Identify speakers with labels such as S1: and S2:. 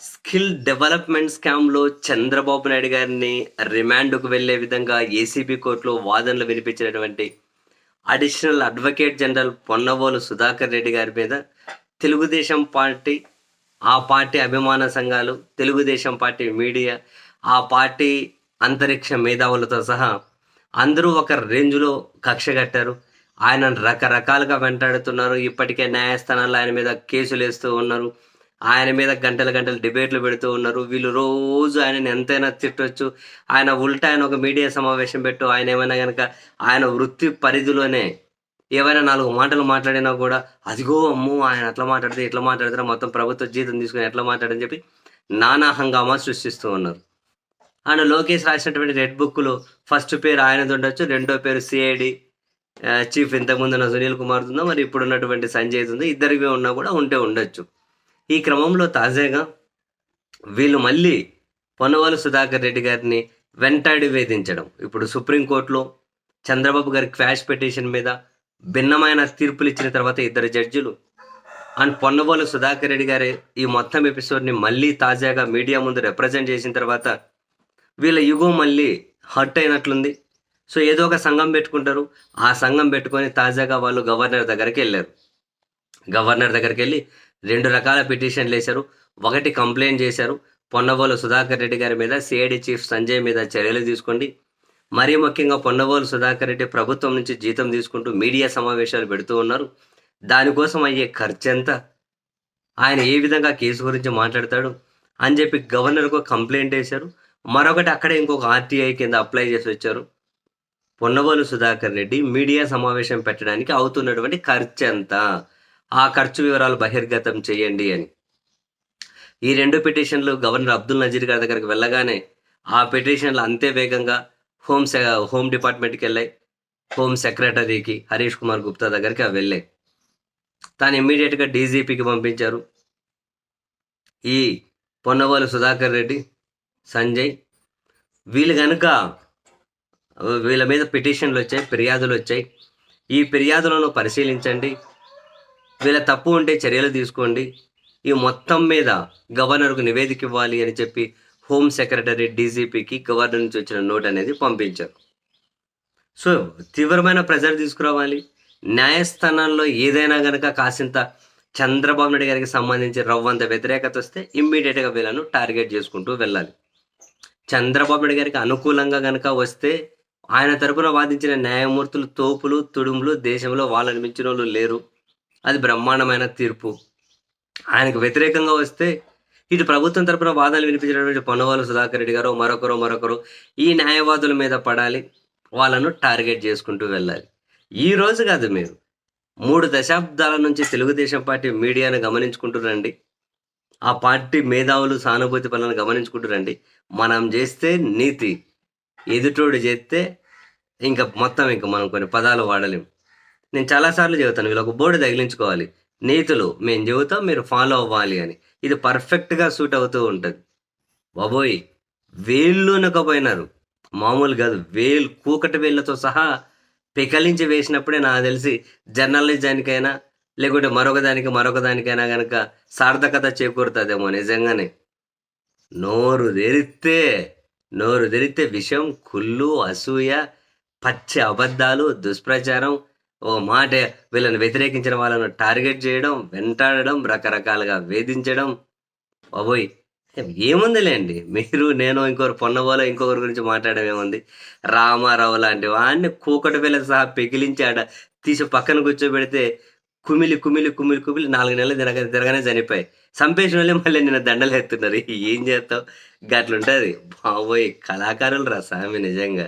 S1: Skill development స్కామ్లో చంద్రబాబు నాయుడు గారిని రిమాండ్కు వెళ్ళే విధంగా ఏసీబీ కోర్టులో వాదనలు వినిపించినటువంటి additional advocate general Ponnavolu Sudhakar Reddy గారి మీద తెలుగుదేశం పార్టీ ఆ పార్టీ అభిమాన సంఘాలు తెలుగుదేశం పార్టీ మీడియా ఆ పార్టీ అంతరిక్ష మేధావులతో సహా అందరూ ఒక రేంజ్లో కక్ష కట్టారు. ఆయన రకరకాలుగా వెంటాడుతున్నారు. ఇప్పటికే న్యాయస్థానాల్లో ఆయన మీద కేసులు వేస్తూ ఉన్నారు. ఆయన మీద గంటల గంటలు డిబేట్లు పెడుతూ ఉన్నారు. వీళ్ళు రోజు ఆయనని ఎంతైనా తిట్టొచ్చు. ఆయన ఉల్టా ఆయన ఒక మీడియా సమావేశం పెట్టు. ఆయన ఏమైనా కనుక ఆయన వృత్తి పరిధిలోనే ఏవైనా నాలుగు మాటలు మాట్లాడినా కూడా అదిగో అమ్మో ఆయన అట్లా మాట్లాడితే ఇట్లా మాట్లాడితే మొత్తం ప్రభుత్వ జీతం తీసుకుని ఎట్లా మాట్లాడని చెప్పి నానా హంగామా సృష్టిస్తూ ఉన్నారు. ఆయన లోకేష్ రాసినటువంటి రెడ్ బుక్లో ఫస్ట్ పేరు ఆయనది ఉండొచ్చు రెండో పేరు సిఐడి. చీఫ్ ఇంతకుముందు ఉన్న సునీల్ కుమార్ ఉందో మరి ఇప్పుడు ఉన్నటువంటి సంజయ్ ఉందో. ఇద్దరికి ఉన్నా కూడా ఉంటే ఉండొచ్చు. ఈ క్రమంలో తాజాగా వీళ్ళు మళ్ళీ పొన్నవాలు సుధాకర్ రెడ్డి గారిని వెంటాడి వేధించడం. ఇప్పుడు సుప్రీంకోర్టులో చంద్రబాబు గారి క్వాష్ పిటిషన్ మీద భిన్నమైన తీర్పులు ఇచ్చిన తర్వాత ఇద్దరు జడ్జిలు అండ్ పొన్నవాలు సుధాకర్ రెడ్డి గారి ఈ మొత్తం ఎపిసోడ్ని మళ్ళీ తాజాగా మీడియా ముందు రిప్రజెంట్ చేసిన తర్వాత వీళ్ళ యుగం మళ్ళీ హర్ట్ అయినట్లుంది. సో ఏదో ఒక సంఘం పెట్టుకుంటారు. ఆ సంఘం పెట్టుకొని తాజాగా వాళ్ళు గవర్నర్ దగ్గరికి వెళ్ళారు. గవర్నర్ దగ్గరికి వెళ్ళి రెండు రకాల పిటిషన్లు వేశారు. ఒకటి కంప్లైంట్ చేశారు. పొన్నవోలు సుధాకర్ రెడ్డి గారి మీద సిఐడి చీఫ్ సంజయ్ మీద చర్యలు తీసుకోండి. మరీ ముఖ్యంగా పొన్నవోలు సుధాకర్ రెడ్డి ప్రభుత్వం నుంచి జీతం తీసుకుంటూ మీడియా సమావేశాలు పెడుతూ ఉన్నారు. దానికోసం అయ్యే ఖర్చు ఎంత? ఆయన ఏ విధంగా కేసు గురించి మాట్లాడతాడు? అని చెప్పి గవర్నర్కు కంప్లైంట్ వేశారు. మరొకటి అక్కడే ఇంకొక ఆర్టీఐ కింద అప్లై చేసి వచ్చారు. పొన్నవోలు సుధాకర్ రెడ్డి మీడియా సమావేశం పెట్టడానికి అవుతున్నటువంటి ఖర్చు ఎంత? ఆ ఖర్చు వివరాలు బహిర్గతం చేయండి అని. ఈ రెండు పిటిషన్లు గవర్నర్ అబ్దుల్ నజీర్ గారి దగ్గరికి వెళ్ళగానే ఆ పిటిషన్లు అంతే వేగంగా హోమ్ సె హోమ్ డిపార్ట్మెంట్కి వెళ్ళాయి. హోమ్ సెక్రటరీకి హరీష్ కుమార్ గుప్తా దగ్గరికి అవి వెళ్ళాయి. తాను ఇమ్మీడియట్గా డీజీపీకి పంపించారు. ఈ పొన్నవాళ్ళు సుధాకర్ రెడ్డి సంజయ్ వీళ్ళు కనుక వీళ్ళ మీద పిటిషన్లు వచ్చాయి ఫిర్యాదులు వచ్చాయి. ఈ ఫిర్యాదులను పరిశీలించండి. వీళ్ళ తప్పు ఉంటే చర్యలు తీసుకోండి. ఈ మొత్తం మీద గవర్నర్కు నివేదిక ఇవ్వాలి అని చెప్పి హోమ్ సెక్రటరీ డీజీపీకి గవర్నర్ నుంచి వచ్చిన నోట్ అనేది పంపించారు. సో తీవ్రమైన ప్రెజర్ తీసుకురావాలి. న్యాయస్థానాల్లో ఏదైనా కనుక కాసింత చంద్రబాబు నాయుడు గారికి సంబంధించి రవ్వంత వ్యతిరేకత వస్తే ఇమ్మీడియట్గా వీళ్ళను టార్గెట్ చేసుకుంటూ వెళ్ళాలి. చంద్రబాబు నాయుడు గారికి అనుకూలంగా కనుక వస్తే ఆయన తరపున వాదించిన న్యాయమూర్తులు తోపులు తుడుములు దేశంలో వాళ్ళని మించిన వాళ్ళు లేరు. అది బ్రహ్మాండమైన తీర్పు. ఆయనకు వ్యతిరేకంగా వస్తే ఇటు ప్రభుత్వం తరపున వాదనలు వినిపించినటువంటి పొన్నవాళ్ళు సుధాకర్ రెడ్డి గారు మరొకరు మరొకరు ఈ న్యాయవాదుల మీద పడాలి. వాళ్ళను టార్గెట్ చేసుకుంటూ వెళ్ళాలి. ఈ రోజు కాదు మీరు. మూడు దశాబ్దాల నుంచి తెలుగుదేశం పార్టీ మీడియాను గమనించుకుంటూ రండి. ఆ పార్టీ మేధావులు సానుభూతి పనులను గమనించుకుంటూ రండి. మనం చేస్తే నీతి ఎదుటోడు చేస్తే ఇంకా మొత్తం ఇంకా మనం కొన్ని పదాలు వాడలేం. నేను చాలాసార్లు చెబుతాను వీళ్ళు ఒక బోర్డు తగిలించుకోవాలి. నీతులు మేము చెబుతాం మీరు ఫాలో అవ్వాలి అని. ఇది పర్ఫెక్ట్గా సూట్ అవుతూ ఉంటుంది. బాబోయ్ వేళ్ళు నొక్కపోయినారు మామూలు కాదు వేలు కూకటి వేళ్ళతో సహా పెకలించి వేసినప్పుడే నాకు తెలిసి జర్నలిజానికైనా లేకుంటే మరొక దానికి మరొక దానికైనా కనుక సార్థకత చేకూరుతుందేమో నిజంగానే. నోరు తెరిస్తే నోరు తెరిస్తే విషం కుళ్ళు అసూయ పచ్చి అబద్ధాలు దుష్ప్రచారం ఓ మాట వీళ్ళని వ్యతిరేకించిన వాళ్ళను టార్గెట్ చేయడం వెంటాడడం రకరకాలుగా వేధించడం. బాబోయ్ ఏముందిలేండి? మీరు నేను ఇంకొకరు పొన్నబోలో ఇంకొకరి గురించి మాట్లాడడం ఏముంది? రామారావు లాంటి వాడిని కూకటి పిల్ల సహా పెకిలించి తీసి పక్కన కూర్చోబెడితే కుమిలి కుమిలి కుమిలి కుమిలి నాలుగు నెలలు తిరగ తిరగనే చనిపోయి సంపేసిన వాళ్ళే మళ్ళీ నిన్న దండలు ఎత్తున్నారు. ఏం చేస్తావు? గట్లుంటుంది. బాబోయ్ కళాకారులు రా స్వామి నిజంగా.